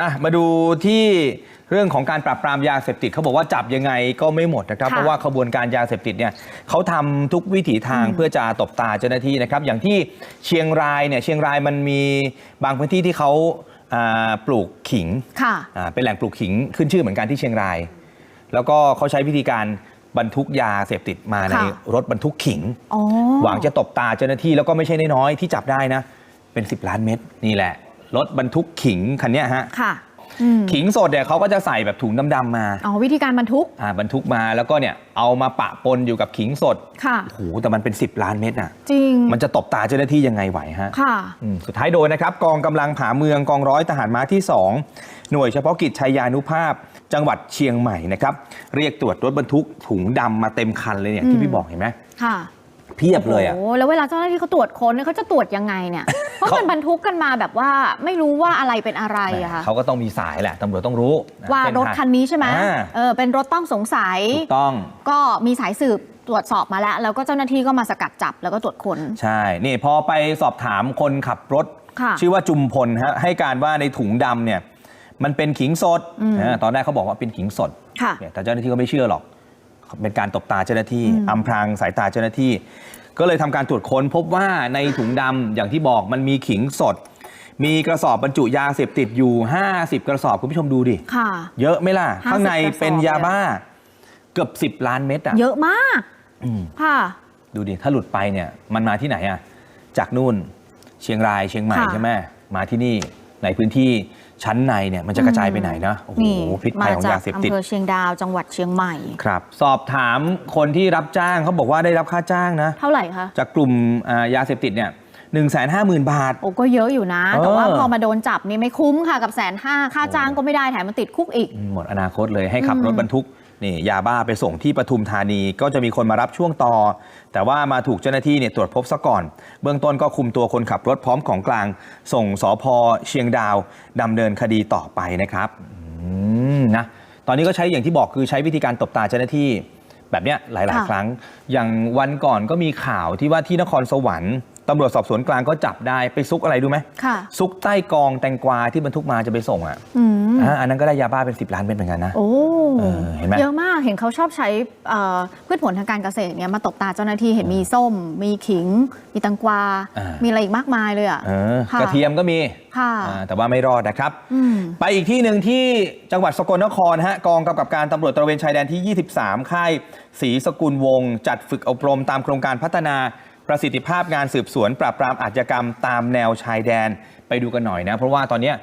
อะมาดูที่เรื่องของการปราบปรามยาเสพติดเขาบอกว่าจับยังไงก็ไม่หมดนะครับค่ะเพราะว่าขบวนการยาเสพติดเนี่ยเขาทำทุกวิถีทางเพื่อจะตบตาเจ้าหน้าที่นะครับอย่างที่เชียงรายเนี่ยเชียงรายมันมีบางพื้นที่ที่เขาอ่าปลูกขิงค่ะอ่าเป็นแหล่งปลูกขิงขึ้นชื่อเหมือนกันที่เชียงราย แล้วก็เขาใช้วิธีการบรรทุกยาเสพติดมาในค่ะรถบรรทุกขิงอ๋อหวังจะตบตาเจ้าหน้าที่แล้วก็ไม่ใช่น้อยๆที่จับได้นะเป็น 10 ล้านเม็ดนี่แหละ รถบรรทุกขิงคันเนี้ยฮะค่ะอืมขิงสดเนี่ยเขาก็จะใส่แบบถุงดำๆมาอ๋อวิธีการบรรทุกอ่าบรรทุกมาแล้วก็เนี่ยเอามาปะปนอยู่กับขิงสดค่ะ โอ้โหแต่มันเป็น 10 ล้านเม็ดอะ จริงมันจะตบตาเจ้าหน้าที่ยังไงไหวฮะ ค่ะ อืมสุดท้ายโดนนะครับกองกำลังผาเมืองกองร้อยทหารม้าที่ 2 หน่วยเฉพาะกิจชัยยานุภาพ จังหวัดเชียงใหม่นะครับ เรียกตรวจรถบรรทุกถุงดำมาเต็มคันเลยเนี่ยอืมที่พี่บอกเห็นไหมค่ะเพียบเลยอะ โอ้แล้วเวลาเจ้าหน้าที่เขาตรวจค้นเนี่ยเขาจะตรวจยังไงเนี่ย เพราะเขามันบรรทุกกันมาแบบว่าไม่รู้ว่าอะไรเป็นอะไรอะค่ะเขาก็ต้องมีสายแหละตำรวจต้องรู้นะว่าเส้นรถทางคันนี้ใช่ไหมอ่าเออเป็นรถต้องสงสัยถูกต้องก็มีสายสืบตรวจสอบมาแล้ว แล้วก็เจ้าหน้าที่ก็มาสกัดจับแล้วก็ตรวจค้นใช่นี่พอไปสอบถามคนขับรถค่ะชื่อว่าจุมพลฮะให้การว่าในถุงดำเนี่ย มันเป็นขิงสดอืมนะตอนแรกเขาบอกว่าเป็นขิงสดค่ะเนี่ยแต่เจ้าหน้าที่ก็ไม่เชื่อหรอกเป็นการตบตาเจ้าหน้าที่อืมอำพรางสายตาเจ้าหน้าที่ ก็เลยทำการตรวจค้นพบว่าในถุงดำอย่างที่บอกมันมีขิงสด มีกระสอบบรรจุยาเสพติดอยู่ 50 กระสอบคุณผู้ชมดูดิค่ะเยอะไหมล่ะ50ข้างในเป็นกระสอบยาบ้า เกือบ 10 ล้านเม็ดอะเยอะมากอืมค่ะ ดูดิถ้าหลุดไปเนี่ยมันมาที่ไหนอะจากนู่นเชียงรายเชียงใหม่ค่ะใช่ไหมมาที่นี่ ในพื้นที่ชั้นในเนี่ยมันจะกระจายไปไหนนะโอ้โหนี่พิษภัยของมจยาเสพติดอำเภอเชียงดาวจังหวัดเชียงใหม่ครับ สอบถามคนที่รับจ้างเขาบอกว่าได้รับค่าจ้างนะ เท่าไหร่คะ จากกลุ่มอ่ายาเสพติดเนี่ยหนึ่งแสนห้าหมื่นบาท โอ้ก็เยอะอยู่นะเออแต่ว่าพอมาโดนจับนี่ไม่คุ้มค่ะกับแสนห้าค่าจ้างก็ไม่ได้แถมมันติดคุกอีก หมดอนาคตเลยให้ขับอืมรถบรรทุก นี่ยาบ้าไปส่งที่ปทุมธานี ก็จะมีคนมารับช่วงต่อ แต่ว่ามาถูกเจ้าหน้าที่เนี่ยตรวจพบซะก่อน เบื้องต้นก็คุมตัวคนขับรถพร้อมของกลาง ส่งสพเชียงดาวดำเนินคดีต่อไปนะครับอืมนะตอนนี้ก็ใช้อย่างที่บอกคือใช้วิธีการตบตาเจ้าหน้าที่แบบเนี้ยหลายค่ะๆครั้ง อย่างวันก่อนก็มีข่าวที่ว่าที่นครสวรรค์ตำรวจสอบสวนกลางก็จับได้ไปซุกอะไรดูไหมค่ะซุกใต้กองแตงกวาที่บรรทุกมาจะไปส่งอะอืมอ่า อันนั้นก็ได้ยาบ้าเป็น 10 ล้านเม็ดเหมือนกันนะโอ้เออเห็นไหมเยอะมากเห็นเขาชอบใช้เอ่อพืชผลทางการเกษตรเนี่ยมาตบตาเจ้าหน้าที่เห็นมีส้ม มีขิง มีตังกวาอ่ามีมีอะไรอีกมากมายเลยอะเออค่ะกระเทียมก็มีค่ะอ่าแต่ว่าไม่รอดนะครับอืมไปอีกที่หนึ่งที่จังหวัดสกลนครฮะกองกำกับการตำรวจตระเวนชายแดนที่ 23 ค่ายศรีสกุลวงศ์จัดฝึกอบรมตามโครงการพัฒนาประสิทธิภาพงานสืบสวน ปราบปรามอาชญากรรมตามแนวชายแดนไปดูกันหน่อยนะ เพราะว่าตอนเนี้ย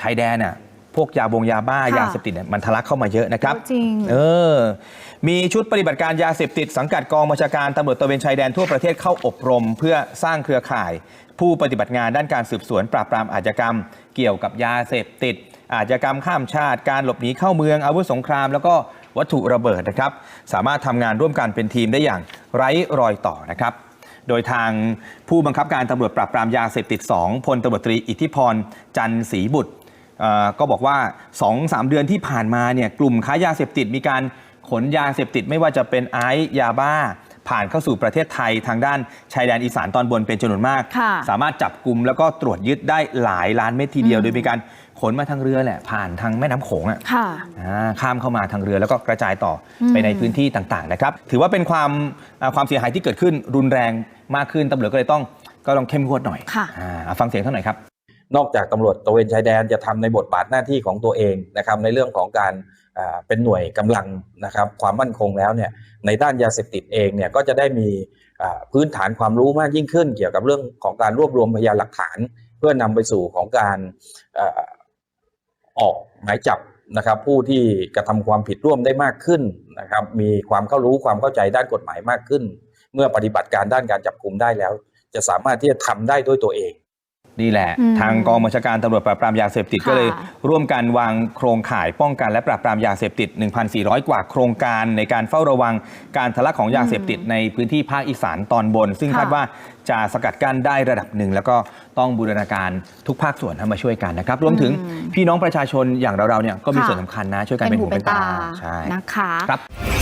ชายแดนน่ะ พวกยาบงยาบ้าค่ะยาเสพติดเนี่ยมันทะลักเข้ามาเยอะนะครับจริง เออมีชุดปฏิบัติการยาเสพติด สังกัดกองบัญชาการตำรวจตระเวนชายแดนทั่วประเทศเข้าอบรม เพื่อสร้างเครือข่าย ผู้ปฏิบัติงานด้านการสืบสวน ปราบปรามอาชญากรรม เกี่ยวกับยาเสพติด อาชญากรรมข้ามชาติ การหลบหนีเข้าเมืองอาวุธสงคราม แล้วก็วัตถุระเบิดนะครับ สามารถทำงานร่วมกันเป็นทีมได้อย่างไร้รอยต่อนะครับ โดยทางผู้บังคับการตำรวจปราบปรามยาเสพติด 2พลตำรวจตรีอิทธิพร จันทร์ศรีบุตรเอ่อ ก็บอกว่า 2-3 เดือนที่ผ่านมาเนี่ยกลุ่มค้ายาเสพติดมีการขนยาเสพติดไม่ว่าจะเป็นไอซ์ยาบ้า ผ่านเข้าสู่ประเทศไทยทางด้านชายแดนอีสานตอนบนเป็นจำนวนมากค่ะสามารถจับกลุ่มแล้วก็ตรวจยึดได้หลายล้านเม็ดทีเดียวอืมโดยมีการขนมาทางเรือแหละ ผ่านทางแม่น้ำโขงอะค่ะอ่าข้ามเข้ามาทางเรือแล้วก็กระจายต่ออมไปในพื้นที่ต่างๆนะครับถือว่าเป็นความอ่าความเสียหายที่เกิดขึ้นรุนแรงมากขึ้นตำรวจก็เลยต้องก็ต้องเข้มงวดหน่อยค่ะอ่าฟังเสียงเท่าไหร่อยครับ นอกจากตำรวจตระเวนชายแดนจะทำในบทบาทหน้าที่ของตัวเองนะครับในเรื่องของการเป็นหน่วยกำลังนะครับความมั่นคงแล้วเนี่ยในด้านยาเสพติดเองเนี่ยก็จะได้มีพื้นฐานความรู้มากยิ่งขึ้น เกี่ยวกับเรื่องของการรวบรวมพยานหลักฐาน เพื่อนำไปสู่ของการออกหมายจับนะครับผู้ที่กระทำความผิดร่วมได้มากขึ้นนะครับมีความเข้ารู้ความเข้าใจด้านกฎหมายมากขึ้น เมื่อปฏิบัติการด้านการจับกลุมได้แล้ว จะสามารถที่จะทำได้ด้วยตัวเอง นี่แหละอืมทางกองบัญชาการตำรวจปราบปรามยาเสพติดค่ะก็เลยร่วมกันวางโครงข่ายป้องกันและปราบปรามยาเสพติด 1,400 กว่าโครงการในการเฝ้าระวังการทะลักของยาเสพติดในพื้นที่ภาคอีสานตอนบน ซึ่งค่ะคาดว่าจะสกัดกั้นได้ระดับหนึ่ง แล้วก็ต้องบูรณาการทุกภาคส่วนให้มาช่วยกันนะครับ รวมถึงอืมพี่น้องประชาชนอย่างเราๆเนี่ยก็มีค่ะส่วนสำคัญนะช่วยกันเป็เป็นนหูหูเป็เป็นนตาตาใช่นะคะครับ Come